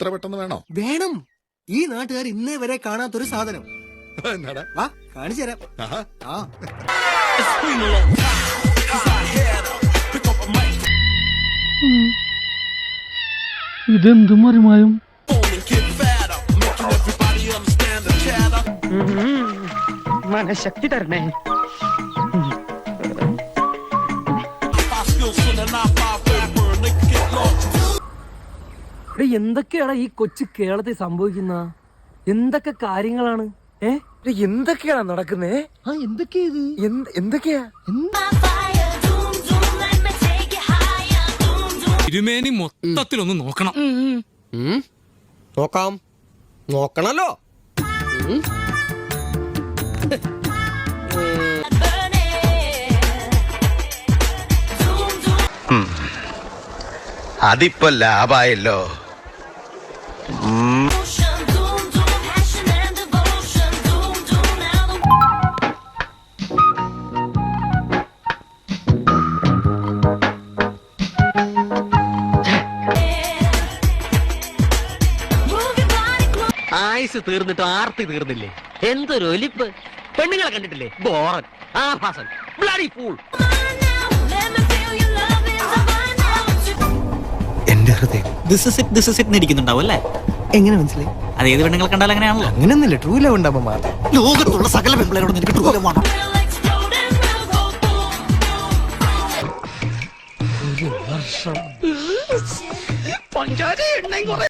ഇത്ര പെട്ടെന്ന് വേണോ വേണം ഈ നാട്ടുകാർ ഇന്നേ വരെ കാണാത്തൊരു സാധനം എന്നാടാ വാ കാണിച്ചു തരാം ആഹാ. ആ ഇതെന്ത് മറിമായും മനഃശക്തി തരണേ എന്തൊക്കെയാണ് ഈ കൊച്ചു കേരളത്തിൽ സംഭവിക്കുന്ന? എന്തൊക്കെ കാര്യങ്ങളാണ്? ഏ? എന്തൊക്കെയാണ് നടക്കുന്നേ? ആ എന്തൊക്കെയാ ഇത്? എന്ത്- എന്തൊക്കെയാ? തിരുമേനി മൊത്തത്തിലൊന്ന് നോക്കണം. നോക്കാം. നോക്കണല്ലോ. അതിപ്പോ ലാഭായല്ലോ. ആയുസ് തീർന്നിട്ട് ആർത്തി തീർന്നില്ലേ? എന്തൊരു ഒലിപ്പ്. പെണ്ണുങ്ങളെ കണ്ടിട്ടില്ലേ? ബോറൻ ആഭാസൻ ബ്ലഡി ഫൂൾ ഹൃദയം this is it this is it ഇരിക്കുന്നുണ്ടാവും അല്ലേ? എങ്ങനെ മനസ്സിലായി? അത് ഏത് പെണ്ണുങ്ങൾ കണ്ടാൽ അങ്ങനെയാണല്ലോ. അങ്ങനെയൊന്നുമില്ല ട്രൂ ലവ് ഉണ്ടാകുമ്പോൾ മാത്രം ലോകത്തുള്ള സകല പെൺപിള്ളേരോട് എനിക്ക് ട്രൂ ലവ് വേണം പഞ്ചാര എണ്ണയും കുറെ